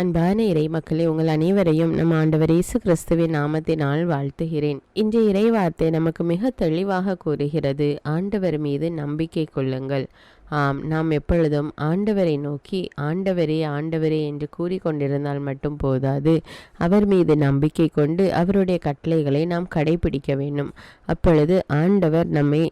அன்பான இறை மக்களே உங்கள் அனைவரையும் நம் ஆண்டவர் இயேசு கிறிஸ்துவின் நாமத்தினால் வாழ்த்துகிறேன். இன்றைய இறை வார்த்தை நமக்கு மிக தெளிவாக கூறுகிறது ஆண்டவர் மீது நம்பிக்கை கொள்ளுங்கள். ஆம் நாம் எப்பொழுதும் ஆண்டவரை நோக்கி ஆண்டவரே ஆண்டவரே என்று கூறிக்கொண்டிருந்தால் மட்டும் போதாது. அவர் மீது நம்பிக்கை கொண்டு அவருடைய கட்டளைகளை நாம் கடைபிடிக்க வேண்டும். அப்பொழுது ஆண்டவர் நம்மை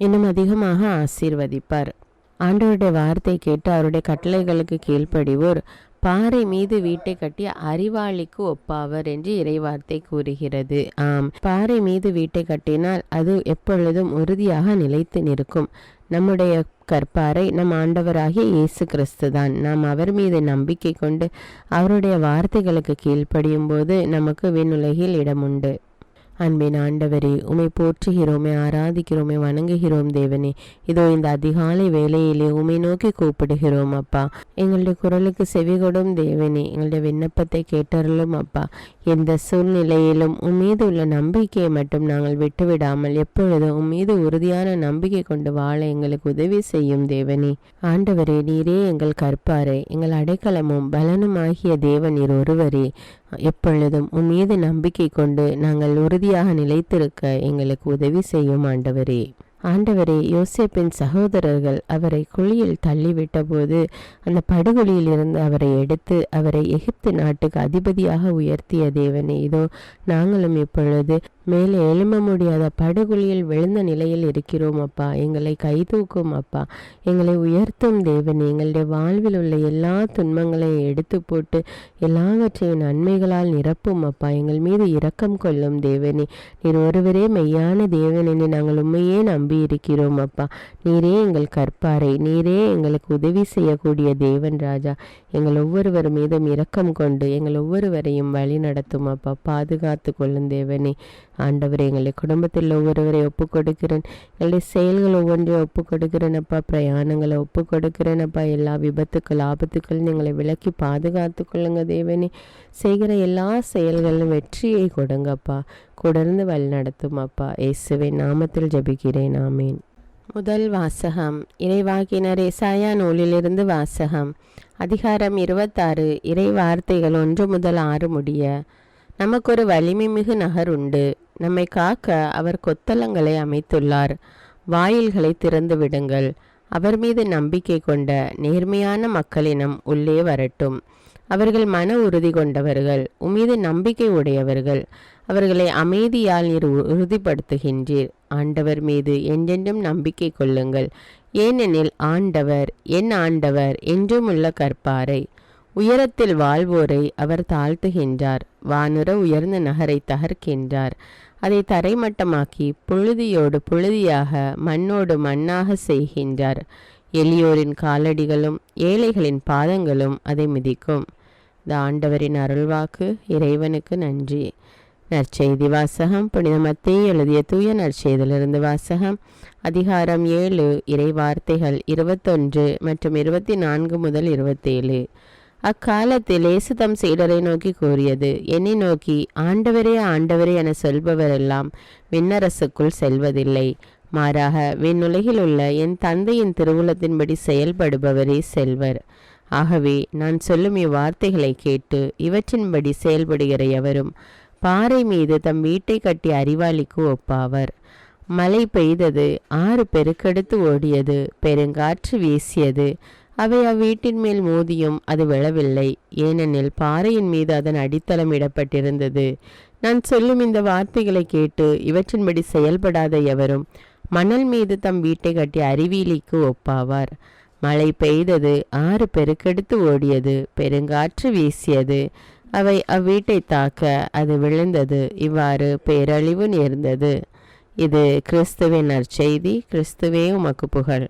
இன்னும் அதிகமாக ஆசீர்வதிப்பார். ஆண்டவருடைய வார்த்தை கேட்டு அவருடைய கட்டளைகளுக்கு கீழ்ப்படிவோர் பாறை மீது வீட்டை கட்டிய அறிவாளிக்கு ஒப்பாவர் என்று இறைவார்த்தை கூறுகிறது. ஆம் பாறை மீது வீட்டை கட்டினால் அது எப்பொழுதும் உறுதியாக நிலைத்து நிற்கும். நம்முடைய கற்பாரை நம் ஆண்டவராகிய இயேசு கிறிஸ்து தான். நாம் அவர் மீது நம்பிக்கை கொண்டு அவருடைய வார்த்தைகளுக்கு கீழ்ப்படியும் போது நமக்கு விண்ணுலகில் இடமுண்டு. அன்பின் ஆண்டவரே உமை போற்றுகிறோமே ஆராதிக்கிறோமே வணங்குகிறோம் தேவனே. இதோ இந்த அதிகாலை வேலையிலே உமை நோக்கி கூப்பிடுகிறோம் அப்பா. எங்களுடைய குரலுக்கு செவிகொடும் தேவனே. எங்களுடைய விண்ணப்பத்தை கேட்டருளும் அப்பா. எந்த சூழ்நிலையிலும் உம்மீது உள்ள நம்பிக்கையை மட்டும் நாங்கள் விட்டுவிடாமல் எப்பொழுதும் உம்மீது உறுதியான நம்பிக்கை கொண்டு வாழ எங்களுக்கு உதவி செய்யும் தேவனே. ஆண்டவரே நீரே எங்கள் கற்பாரே எங்கள் அடைக்கலமும் பலனும் ஆகிய ஒருவரே. எப்பொழுதும் உன் மீது நம்பிக்கை கொண்டு நாங்கள் உறுதியாக நிலைத்திருக்க எங்களுக்கு உதவி செய்யும் ஆண்டவரே. ஆண்டவரே யோசேப்பின் சகோதரர்கள் அவரை குழியில் தள்ளிவிட்டபோது அந்த படுகொலியில் இருந்து அவரை எடுத்து அவரை எகிப்து நாட்டுக்கு அதிபதியாக உயர்த்திய தேவனே இதோ நாங்களும் இப்பொழுது மேலே எழும்ப முடியாத படுகொலியில் விழுந்த நிலையில் இருக்கிறோம் அப்பா. எங்களை கைதூக்கும் அப்பா. எங்களை உயர்த்தும் தேவன். எங்களுடைய வாழ்வில் உள்ள எல்லா துன்பங்களையும் எடுத்து போட்டு எல்லாவற்றையும் நன்மைகளால் நிரப்பும் அப்பா. எங்கள் மீது இரக்கம் கொள்ளும் தேவனே. நீர் ஒருவரே மெய்யான தேவன் என்று நாங்கள் உண்மையே நம்பி இருக்கிறோம் அப்பா. நீரே எங்கள் கற்பாரை நீரே எங்களுக்கு உதவி செய்யக்கூடிய தேவன் ராஜா. எங்கள் ஒவ்வொருவர் மீதும் இரக்கம் கொண்டு எங்கள் ஒவ்வொருவரையும் வழி நடத்தும் அப்பா. பாதுகாத்து கொள்ளும் தேவனே. ஆண்டவரே எங்களை குடும்பத்தில் ஒவ்வொருவரை ஒப்பு கொடுக்கிறேன் எங்களுடைய செயல்கள் ஒவ்வொன்றையும் ஒப்பு கொடுக்கிறேனப்பா பிரயாணங்களை ஒப்பு கொடுக்கிறேனப்பா எல்லா விபத்துக்கள் ஆபத்துக்கள் எங்களை விலக்கி பாதுகாத்து கொள்ளுங்க தேவனே. செய்கிற எல்லா செயல்களிலும் வெற்றியை கொடுங்கப்பா தொடர்ந்து வழி நடத்தும் அப்பா. இயேசுவை நாமத்தில் ஜபிக்கிறேன். ஆமீன். முதல் வாசகம். இறைவாக்கினர் எசாயா நூலிலிருந்து வாசகம். அதிகாரம் இருபத்தாறு. இறை வார்த்தைகள் ஒன்று முதல் ஆறு முடிய. நமக்கு ஒரு வலிமை மிகு நகர் உண்டு நம்மை காக்க அவர் கொத்தளங்களை அமைத்துள்ளார். வாயில்களை திறந்து விடுங்கள். அவர் மீது நம்பிக்கை கொண்ட நேர்மையான மக்களினம் உள்ளே வரட்டும். அவர்கள் மன உறுதி கொண்டவர்கள் உமீது நம்பிக்கை உடையவர்கள் அவர்களை அமைதியால் நீர் உறுதிப்படுத்துகின்றீர். ஆண்டவர் மீது என்றென்றும் நம்பிக்கை கொள்ளுங்கள். ஏனெனில் ஆண்டவர் என் ஆண்டவர் என்றும் உள்ள கற்பாரை உயரத்தில் வாழ்வோரை அவர் தாழ்த்துகின்றார். வானுர உயர்ந்த நகரை தகர்க்கின்றார். அதை தரைமட்டமாக்கி புழுதியோடு புழுதியாக மண்ணோடு மண்ணாக செய்கின்றார். எளியோரின் காலடிகளும் ஏழைகளின் பாதங்களும் அதை மிதிக்கும். இந்த ஆண்டவரின் அருள்வாக்கு இறைவனுக்கு நன்றி. நற்செய்தி வாசகம் புனித மத்தியை எழுதிய தூய நற்செய்திலிருந்து வாசகம். அதிகாரம் ஏழு இறை வார்த்தைகள் இருபத்தொன்று மற்றும் இருபத்தி நான்கு முதல் இருபத்தேழு. அக்காலத்தில் இயேசு சீடரை நோக்கி கூறியது. என்னை நோக்கி ஆண்டவரே ஆண்டவரே என சொல்பவரெல்லாம் விண்ணரசுக்குள் செல்வதில்லை. மாறாக விண்ணுலகில் உள்ள என் தந்தையின் திருவுளத்தின்படி செயல்படுபவரே செல்வர். ஆகவே நான் சொல்லும் இவ்வார்த்தைகளை கேட்டு இவற்றின்படி செயல்படுகிற எவரும் பாறை மீது தம் வீட்டை கட்டி அறிவாளிக்கு ஒப்பாவர். மழை பெய்தது ஆறு பெருக்கெடுத்து ஓடியது பெருங்காற்று வீசியது அவை அவ்வீட்டின் மேல் மோதியும் அது விழவில்லை. ஏனெனில் பாறையின் மீது அதன் அடித்தளம் இடப்பட்டிருந்தது. நான் சொல்லும் இந்த வார்த்தைகளை கேட்டு இவற்றின்படி செயல்படாத எவரும் மணல் மீது தம் வீட்டை கட்டி அறிவியலிக்கு ஒப்பாவார். மழை பெய்தது ஆறு பெருக்கெடுத்து ஓடியது பெருங்காற்று வீசியது. அவை அவ்வீட்டை தாக்க அது விழுந்தது இவ்வாறு பேரழிவு நேர்ந்தது. இது கிறிஸ்துவின் நற்செய்தி. கிறிஸ்துவே உமக்கு புகழ்.